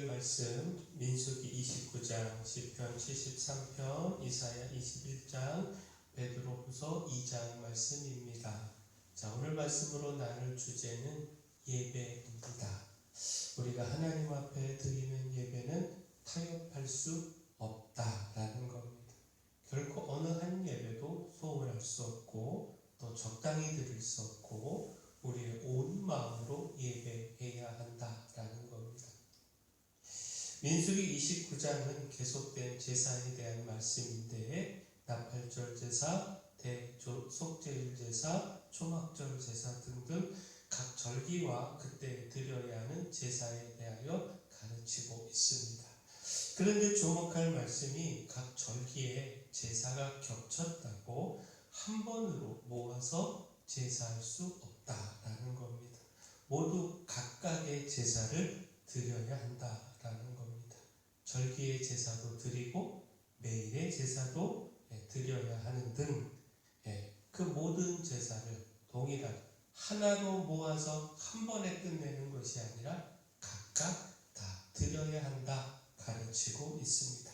읽을 말씀 민수기 29장, 시편 73편, 이사야 21장, 베드로후서 2장 말씀입니다. 자, 오늘 말씀으로 나눌 주제는 예배입니다. 우리가 하나님 앞에 드리는 예배는 타협할 수 없다라는 겁니다. 결코 어느 한 예배도 소홀할 수 없고 또 적당히 드릴 수 없고 우리의 온 마음으로 예배해야 한다라는 겁니다. 민수기 29장은 계속된 제사에 대한 말씀인데 나팔절 제사, 대속제일 제사, 초막절 제사 등등 각 절기와 그때 드려야 하는 제사에 대하여 가르치고 있습니다. 그런데 주목할 말씀이 각 절기에 제사가 겹쳤다고 한 번으로 모아서 제사할 수 없다라는 겁니다. 모두 각각의 제사를 드려야 한다 라는 겁니다. 절기의 제사도 드리고 매일의 제사도 예, 드려야 하는 등 그 모든 제사를 동일하게 하나로 모아서 한 번에 끝내는 것이 아니라 각각 다 드려야 한다 가르치고 있습니다.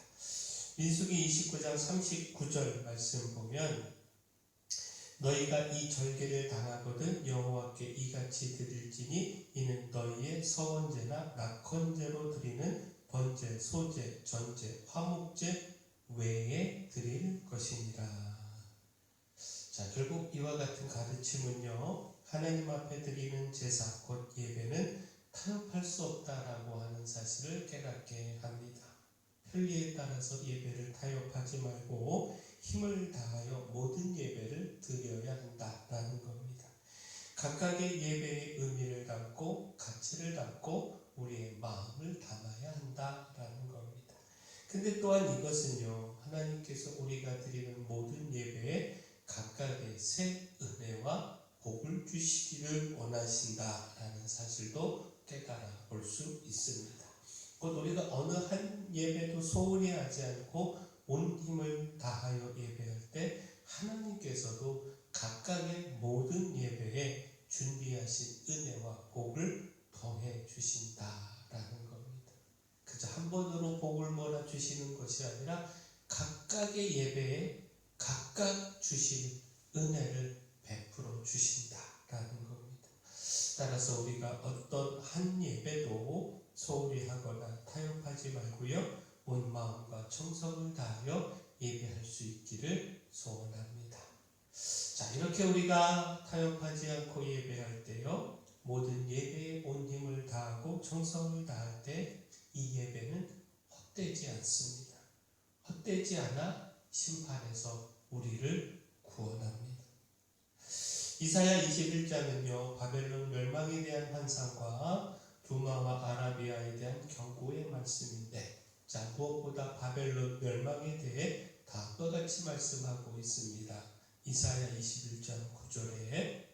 민수기 29장 39절 말씀 보면 너희가 이 절개를 당하거든 여호와께 이같이 드릴지니 이는 너희의 서원제나 낙헌제로 드리는 번제, 소제, 전제, 화목제 외에 드릴 것이니라. 자, 결국 이와 같은 가르침은요, 하나님 앞에 드리는 제사, 곧 예배는 타협할 수 없다라고 하는 사실을 깨닫게 합니다. 편리에 따라서 예배를 타협하지 말고 힘을 다하여 모든 예배를 드려야 한다라는 겁니다. 각각의 예배의 의미를 담고 가치를 담고 우리의 마음을 담아야 한다라는 겁니다. 근데 또한 이것은요, 하나님께서 우리가 드리는 모든 예배에 각각의 새 은혜와 복을 주시기를 원하신다라는 사실도 깨달아 볼 수 있습니다. 곧 우리가 어느 한 예배도 소홀히 하지 않고 온 힘을 다하여 예배할 때 하나님께서도 각각의 모든 예배에 준비하신 은혜와 복을 더해 주신다라는 겁니다. 그저 한 번으로 복을 몰아 주시는 것이 아니라 각각의 예배에 각각 주신 은혜를 베풀어 주신다라는 겁니다. 따라서 우리가 어떤 한 예배도 소홀히 하거나 타협하지 말고요. 온 마음과 정성을 다하여 예배할 수 있기를 소원합니다. 자, 이렇게 우리가 타협하지 않고 예배할 때요. 모든 예배에 온 힘을 다하고 정성을 다할 때 이 예배는 헛되지 않습니다. 헛되지 않아 심판에서 우리를 구원합니다. 이사야 21장은요, 바벨론 멸망에 대한 환상과 두마와 아라비아에 대한 경고의 말씀인데, 자, 무엇보다 바벨론 멸망에 대해 다음과 같이 말씀하고 있습니다. 이사야 21장 9절에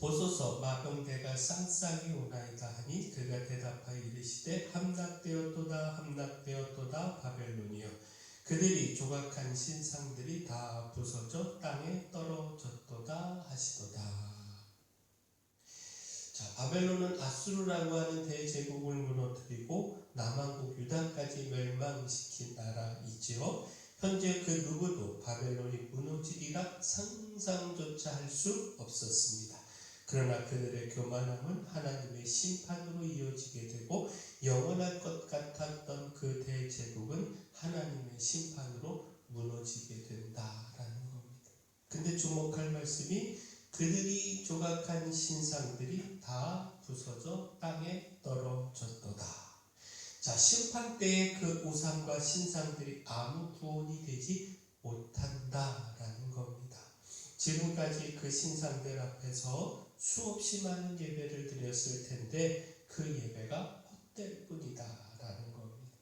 보소서 마병대가 쌍쌍이 오나이다 하니 그가 대답하여 이르시되 함락되었도다 함락되었도다 바벨론이여 그들이 조각한 신상들이 다 부서져 땅에 떨어졌도다 하시도다. 자, 바벨론은 아수르라고 하는 대제국을 무너뜨리고 남한국 유다까지 멸망시킨 나라이지요. 현재 그 누구도 바벨론이 무너지리라 상상조차 할 수 없었습니다. 그러나 그들의 교만함은 하나님의 심판으로 이어지게 되고 영원할 것 같았던 그 대제국은 하나님의 심판으로 무너지게 된다라는 겁니다. 근데 주목할 말씀이 그들이 조각한 신상들이 다 부서져 땅에 떨어졌도다. 자, 심판 때의 그 우상과 신상들이 아무 구원이 되지 못한다라는 겁니다. 지금까지 그 신상들 앞에서 수없이 많은 예배를 드렸을 텐데 그 예배가 헛될 뿐이다라는 겁니다.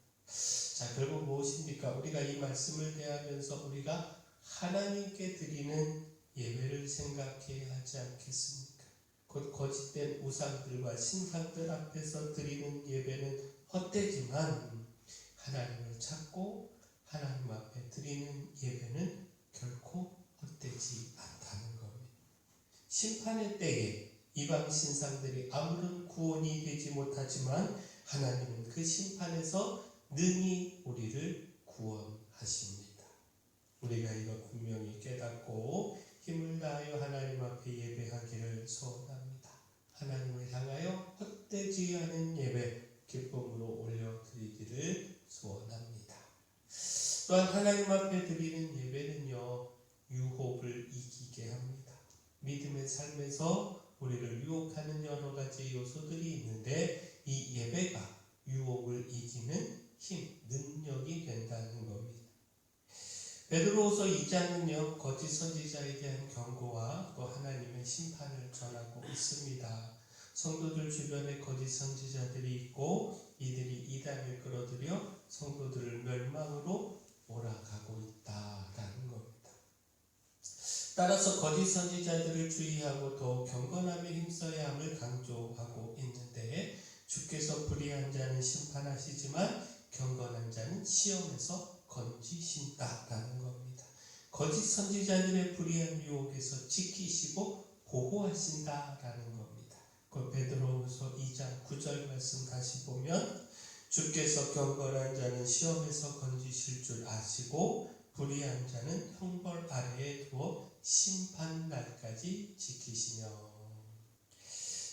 자, 결국 무엇입니까? 우리가 이 말씀을 대하면서 우리가 하나님께 드리는 예배를 생각해야 하지 않겠습니까? 곧 거짓된 우상들과 신상들 앞에서 드리는 예배는 헛되지만 하나님을 찾고 하나님 앞에 드리는 예배는 결코 헛되지 않다는 겁니다. 심판의 때에 이방 신상들이 아무런 구원이 되지 못하지만 하나님은 그 심판에서 능히 우리를 구원하십니다. 우리가 이거 분명히 깨닫고 힘을 다하여 하나님 앞에 예배하기를 소원합니다. 하나님을 향하여 헛되지 않은 예배 기쁨으로 올려드리기를 소원합니다. 또한 하나님 앞에 드리는 예배는요 유혹을 이기게 합니다. 믿음의 삶에서 우리를 유혹하는 여러 가지 요소들이 있는데 이 예배가 유혹을 이기는 힘, 능력이 된다는 겁니다. 베드로후서 2장은요 거짓 선지자에 대한 경고와 또 하나님의 심판을 전하고 있습니다. 성도들 주변에 거짓 선지자들이 있고 이들이 이단을 끌어들여 성도들을 멸망으로 몰아가고 있다라는 겁니다. 따라서 거짓 선지자들을 주의하고 더 경건함에 힘써야 함을 강조하고 있는데 주께서 불의한 자는 심판하시지만 경건한 자는 시험에서 건지신다라는 겁니다. 거짓 선지자들의 불의한 유혹에서 지키시고 보호하신다라는 겁니다. 그 베드로후서 2장 9절 말씀 다시 보면 주께서 경건한 자는 시험에서 건지실 줄 아시고 불의한 자는 형벌 아래에 두어 심판 날까지 지키시며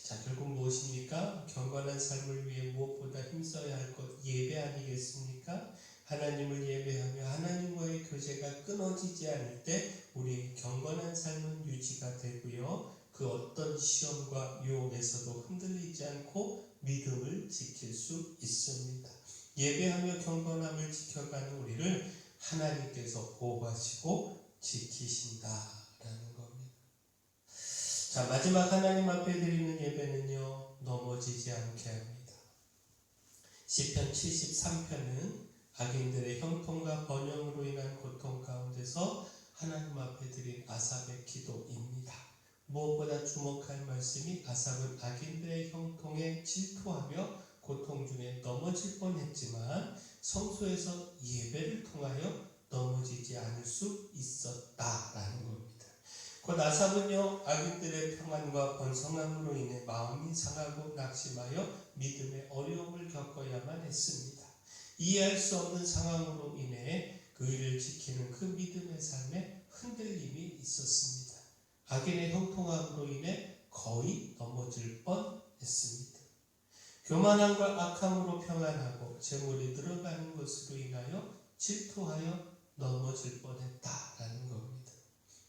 자 결국 무엇입니까? 경건한 삶을 위해 무엇보다 힘써야 할 것 예배 아니겠습니까? 하나님을 예배하며 하나님과의 교제가 끊어지지 않을 때 우리의 경건한 삶은 유지가 되고요. 그 어떤 시험과 유혹에서도 흔들리지 않고 믿음을 지킬 수 있습니다. 예배하며 경건함을 지켜가는 우리를 하나님께서 보호하시고 지키신다라는 겁니다. 자, 마지막 하나님 앞에 드리는 예배는요, 넘어지지 않게 합니다. 시편 73편은 악인들의 형통과 번영으로 인한 고통 가운데서 하나님 앞에 드린 아삽의 기도입니다. 무엇보다 주목할 말씀이 아삽은 악인들의 형통에 질투하며 고통 중에 넘어질 뻔했지만 성소에서 예배를 통하여 넘어지지 않을 수 있었다라는 겁니다. 곧 아삽은요 악인들의 평안과 번성함으로 인해 마음이 상하고 낙심하여 믿음의 어려움을 겪어야만 했습니다. 이해할 수 없는 상황으로 인해 그 일을 지키는 그 믿음의 삶에 흔들림이 있었습니다. 악인의 형통함으로 인해 거의 넘어질 뻔했습니다. 교만함과 악함으로 평안하고 재물이 들어가는 것으로 인하여 질투하여 넘어질 뻔했다라는 겁니다.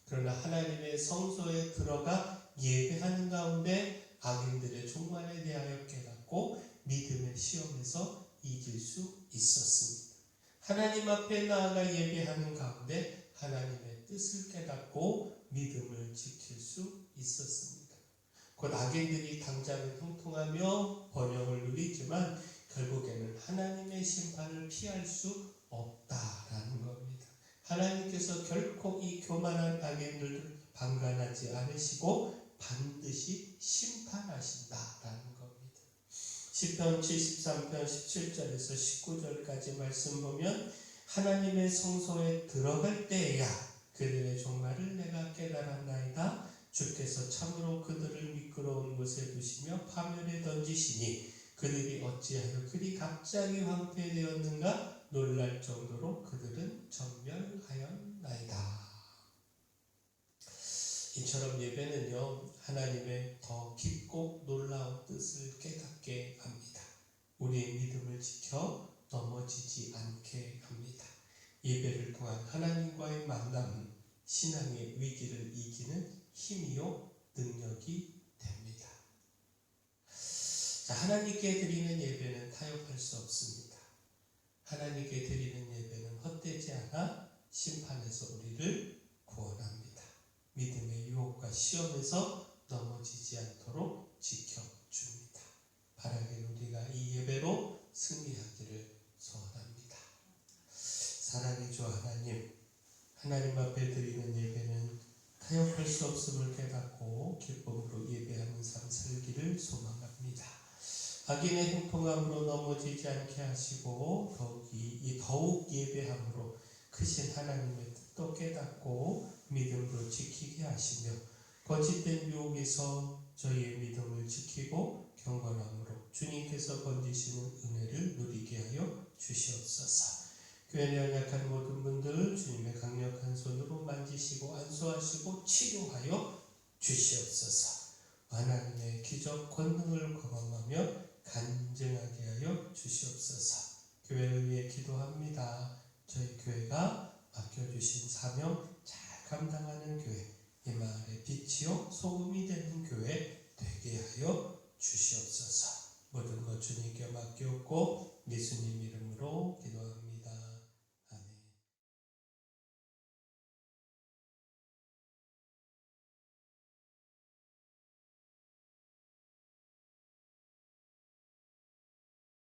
그러나 하나님의 성소에 들어가 예배하는 가운데 악인들의 종말에 대하여 깨닫고 믿음의 시험에서 이길 수 있었습니다. 하나님 앞에 나아가 예배하는 가운데 하나님의 뜻을 깨닫고 믿음을 지킬 수 있었습니다. 곧 악인들이 당장은 형통하며 번영을 누리지만 결국에는 하나님의 심판을 피할 수 없다라는 겁니다. 하나님께서 결코 이 교만한 악인들을 방관하지 않으시고 반드시 심판하신다라는 겁니다. 시편 73편 17절에서 19절까지 말씀 보면 하나님의 성소에 들어갈 때에야 그들의 종말을 내가 깨달았나이다. 주께서 참으로 그들을 미끄러운 곳에 두시며 파멸에 던지시니 그들이 어찌하여 그리 갑자기 황폐되었는가 놀랄 정도로 그들은 전멸하였나이다. 이처럼 예배는요 하나님의 더 깊고 놀라운 뜻을 깨닫게 합니다. 우리의 믿음을 지켜 넘어지지 않게 합니다. 예배를 통한 하나님과의 만남은 신앙의 위기를 이기는 힘이요 능력이 됩니다. 자, 하나님께 드리는 예배는 타협할 수 없습니다. 하나님께 드리는 예배는 헛되지 않아 심판에서 우리를 구원합니다. 믿음의 유혹과 시험에서 넘어지지 않도록 지켜줍니다. 바라기는 우리가 이 예배로 승리하기를 소원합니다. 사랑의 주 하나님, 하나님 앞에 드리는 예배는 타협할 수 없음을 깨닫고 기쁨으로 예배하는 삶 살기를 소망합니다. 악인의 형통함으로 넘어지지 않게 하시고 더욱 이 더욱 예배함으로 크신 하나님의 뜻도 깨닫고 믿음으로 지키게 하시며 거짓된 유혹에서 저희의 믿음을 지키고 경건함으로 주님께서 건지시는 은혜를 누리게 하여 주시옵소서. 교회 연약한 모든 분들 주님의 강력한 손으로 만지시고 안수하시고 치료하여 주시옵소서. 하나님의 기적 권능을 경험하며 간증하게 하여 주시옵소서. 교회를 위해 기도합니다. 저희 교회가 맡겨주신 사명 잘 감당하는 교회, 이 마을의 빛이요 소금이 되는 교회 되게 하여 주시옵소서. 모든 것 주님께 맡겼고 예수님 이름으로